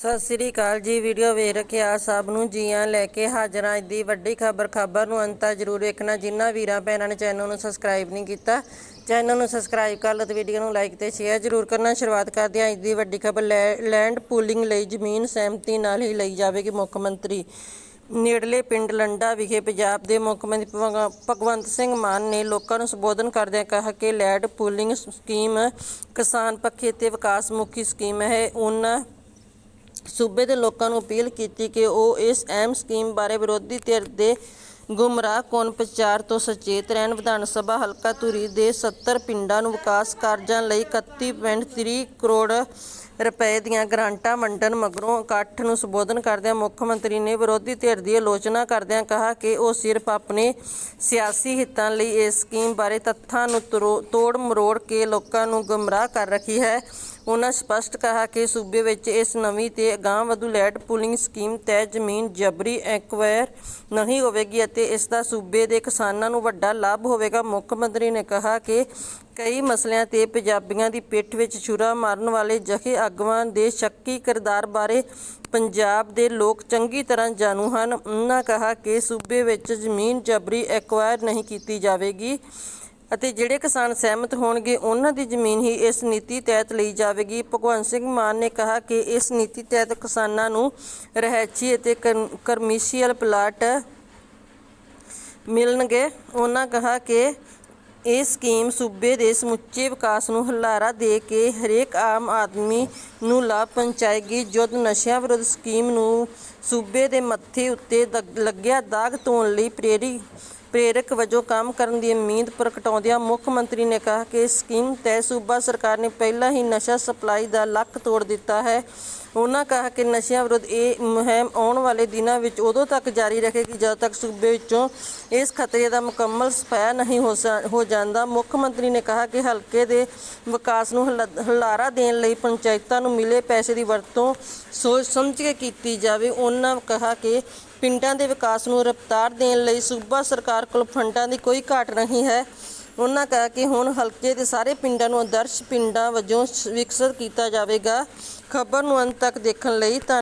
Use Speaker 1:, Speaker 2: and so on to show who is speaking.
Speaker 1: ਸਤਿ ਸ੍ਰੀ ਅਕਾਲ ਜੀ ਵੀਡੀਓ ਵੇਖ ਕੇ ਆ ਸਭ ਨੂੰ ਜੀਆਂ ਲੈ ਕੇ ਹਾਜ਼ਰ ਹਾਂ। ਅੱਜ ਦੀ ਵੱਡੀ ਖਬਰ ਖਬਰ ਨੂੰ ਅੰਤ ਜ਼ਰੂਰ ਵੇਖਣਾ। ਜਿਨ੍ਹਾਂ ਵੀਰਾਂ ਭੈਣਾਂ ਨੇ ਚੈਨਲ ਨੂੰ ਸਬਸਕ੍ਰਾਈਬ ਨਹੀਂ ਕੀਤਾ, ਚੈਨਲ ਨੂੰ ਸਬਸਕ੍ਰਾਈਬ ਕਰ ਲਓ ਤੇ ਵੀਡੀਓ ਨੂੰ ਲਾਈਕ ਤੇ ਸ਼ੇਅਰ ਜ਼ਰੂਰ ਕਰਨਾ। ਸ਼ੁਰੂਆਤ ਕਰਦੇ ਹਾਂ ਅੱਜ ਦੀ ਵੱਡੀ ਖਬਰ ਲੈਂਡ ਪੂਲਿੰਗ ਲਈ ਜ਼ਮੀਨ ਸਹਿਮਤੀ ਨਾਲ ਹੀ ਲਈ ਜਾਵੇਗੀ ਮੁੱਖ ਮੰਤਰੀ। ਨੇੜਲੇ ਪਿੰਡ ਲੰਡਾ ਵਿਖੇ ਪੰਜਾਬ ਦੇ ਮੁੱਖ ਮੰਤਰੀ ਭਗਵ- ਭਗਵੰਤ ਸਿੰਘ ਮਾਨ ਨੇ ਲੋਕਾਂ ਨੂੰ ਸੰਬੋਧਨ ਕਰਦਿਆਂ ਕਿਹਾ ਕਿ ਲੈਂਡ ਪੂਲਿੰਗ ਸਕੀਮ ਕਿਸਾਨ ਪੱਖੀ ਤੇ ਵਿਕਾਸ ਮੁਖੀ ਸਕੀਮ ਹੈ। ਉਹਨਾਂ ਸੂਬੇ ਦੇ ਲੋਕਾਂ ਨੂੰ ਅਪੀਲ ਕੀਤੀ ਕਿ ਉਹ ਇਸ ਅਹਿਮ ਸਕੀਮ ਬਾਰੇ ਵਿਰੋਧੀ ਧਿਰ ਦੇ ਗੁੰਮਰਾਹ ਕੋਨ ਪ੍ਰਚਾਰ ਤੋਂ ਸੁਚੇਤ ਰਹਿਣ, ਵਿਧਾਨ ਸਭਾ ਹਲਕਾ ਧੂਰੀ ਦੇ 70 ਪਿੰਡਾਂ ਨੂੰ ਵਿਕਾਸ ਕਾਰਜਾਂ ਲਈ 31.30 ਕਰੋੜ ਰੁਪਏ ਦੀਆਂ ਗ੍ਰਾਂਟਾਂ ਵੰਡਣ ਮਗਰੋਂ ਇਕੱਠ ਨੂੰ ਸੰਬੋਧਨ ਕਰਦਿਆਂ ਮੁੱਖ ਮੰਤਰੀ ਨੇ ਵਿਰੋਧੀ ਧਿਰ ਦੀ ਆਲੋਚਨਾ ਕਰਦਿਆਂ ਕਿਹਾ ਕਿ ਉਹ ਸਿਰਫ ਆਪਣੇ ਸਿਆਸੀ ਹਿੱਤਾਂ ਲਈ ਇਸ ਸਕੀਮ ਬਾਰੇ ਤੱਥਾਂ ਨੂੰ ਤਰੋ- ਤੋੜ ਮਰੋੜ ਕੇ ਲੋਕਾਂ ਨੂੰ ਗੁੰਮਰਾਹ ਕਰ ਰਹੀ ਹੈ। ਉਹਨਾਂ ਸਪਸ਼ਟ ਕਿਹਾ ਕਿ ਸੂਬੇ ਵਿੱਚ ਇਸ ਨਵੀਂ ਤੇ ਅਗਾਂਹਵਧੂ ਲੈਟ ਪੂਲਿੰਗ ਸਕੀਮ ਤਹਿਤ ਜ਼ਮੀਨ ਜਬਰੀ ਐਕਵਾਇਰ ਨਹੀਂ ਹੋਵੇਗੀ ਅਤੇ ਇਸ ਦਾ ਸੂਬੇ ਦੇ ਕਿਸਾਨਾਂ ਨੂੰ ਵੱਡਾ ਲਾਭ ਹੋਵੇਗਾ। ਮੁੱਖ ਮੰਤਰੀ ਨੇ ਕਿਹਾ ਕਿ ਕਈ ਮਸਲਿਆਂ ਤੇ ਪੰਜਾਬੀਆਂ ਦੀ ਪਿੱਠ ਵਿੱਚ ਛੁਰਾ ਮਾਰਨ ਵਾਲੇ ਜਹੇ ਆਗੂਆਂ ਦੇ ਸ਼ੱਕੀ ਕਿਰਦਾਰ ਬਾਰੇ ਪੰਜਾਬ ਦੇ ਲੋਕ ਚੰਗੀ ਤਰ੍ਹਾਂ ਜਾਣੂ ਹਨ। ਉਹਨਾਂ ਕਿਹਾ ਕਿ ਸੂਬੇ ਵਿੱਚ ਜ਼ਮੀਨ ਜਬਰੀ ਐਕਵਾਇਰ ਨਹੀਂ ਕੀਤੀ ਜਾਵੇਗੀ। ਅਤੇ ਜਿਹੜੇ ਕਿਸਾਨ ਸਹਿਮਤ ਹੋਣਗੇ, ਉਹਨਾਂ ਦੀ ਜ਼ਮੀਨ ਹੀ ਇਸ ਨੀਤੀ ਤਹਿਤ ਲਈ ਜਾਵੇਗੀ। ਭਗਵੰਤ ਸਿੰਘ ਮਾਨ ਨੇ ਕਿਹਾ ਕਿ ਇਸ ਨੀਤੀ ਤਹਿਤ ਕਿਸਾਨਾਂ ਨੂੰ ਰਹਿਚੀ ਅਤੇ ਕਮਰਸ਼ੀਅਲ ਪਲਾਟ ਮਿਲਣਗੇ। ਉਹਨਾਂ ਕਿਹਾ ਕਿ ਇਹ ਸਕੀਮ ਸੂਬੇ ਦੇ ਸਮੁੱਚੇ ਵਿਕਾਸ ਨੂੰ ਹੁਲਾਰਾ ਦੇ ਕੇ ਹਰੇਕ ਆਮ ਆਦਮੀ ਨੂੰ ਲਾਭ ਪਹੁੰਚਾਏਗੀ। ਜਦ ਨਸ਼ਿਆਂ ਵਿਰੁੱਧ ਸਕੀਮ ਨੂੰ ਸੂਬੇ ਦੇ ਮੱਥੇ ਉੱਤੇ ਲੱਗਿਆ ਦਾਗ ਧੋਣ ਲਈ ਪ੍ਰੇਰੀ ਪ੍ਰੇਰਕ ਵਜੋਂ ਕੰਮ ਕਰਨ ਦੀ ਉਮੀਦ ਪ੍ਰਗਟਾਉਂਦਿਆਂ ਮੁੱਖ ਮੰਤਰੀ ਨੇ ਕਿਹਾ ਕਿ ਇਸ ਸਕੀਮ ਤਹਿਤ ਸੂਬਾ ਸਰਕਾਰ ਨੇ ਪਹਿਲਾਂ ਹੀ ਨਸ਼ਾ ਸਪਲਾਈ ਦਾ ਲੱਕ ਤੋੜ ਦਿੱਤਾ ਹੈ। ਉਹਨਾਂ ਕਿਹਾ ਕਿ ਨਸ਼ਿਆਂ ਵਿਰੁੱਧ ਇਹ ਮੁਹਿੰਮ ਆਉਣ ਵਾਲੇ ਦਿਨਾਂ ਵਿੱਚ ਉਦੋਂ ਤੱਕ ਜਾਰੀ ਰਹੇਗੀ ਜਦੋਂ ਤੱਕ ਸੂਬੇ ਵਿੱਚੋਂ ਇਸ ਖਤਰੇ ਦਾ ਮੁਕੰਮਲ ਸਫਾਇਆ ਨਹੀਂ ਹੋ ਸਾ- ਜਾਂਦਾ। ਮੁੱਖ ਮੰਤਰੀ ਨੇ ਕਿਹਾ ਕਿ ਹਲਕੇ ਦੇ ਵਿਕਾਸ ਨੂੰ ਹੁਲ- ਹੁਲਾਰਾ ਦੇਣ ਲਈ ਪੰਚਾਇਤਾਂ ਨੂੰ ਮਿਲੇ ਪੈਸੇ ਦੀ ਵਰਤੋਂ ਸੋਚ ਸਮਝ ਕੇ ਕੀਤੀ ਜਾਵੇ। ਉਹਨਾਂ ਕਿਹਾ ਕਿ ਪਿੰਡਾਂ ਦੇ ਵਿਕਾਸ ਨੂੰ ਰਫ਼ਤਾਰ ਦੇਣ ਲਈ ਸੂਬਾ ਸਰਕਾਰ ਕੋਲ ਫੰਡਾਂ ਦੀ ਕੋਈ ਘਾਟ ਨਹੀਂ ਹੈ। ਉਹਨਾਂ ਕਿਹਾ ਕਿ ਹੁਣ ਹਲਕੇ ਦੇ ਸਾਰੇ ਪਿੰਡਾਂ ਨੂੰ ਆਦਰਸ਼ ਪਿੰਡਾਂ ਵਜੋਂ ਵਿਕਸਿਤ ਕੀਤਾ ਜਾਵੇਗਾ। ਖਬਰ ਨੂੰ ਅੰਤ ਤੱਕ ਦੇਖਣ ਲਈ ਧੰਨ-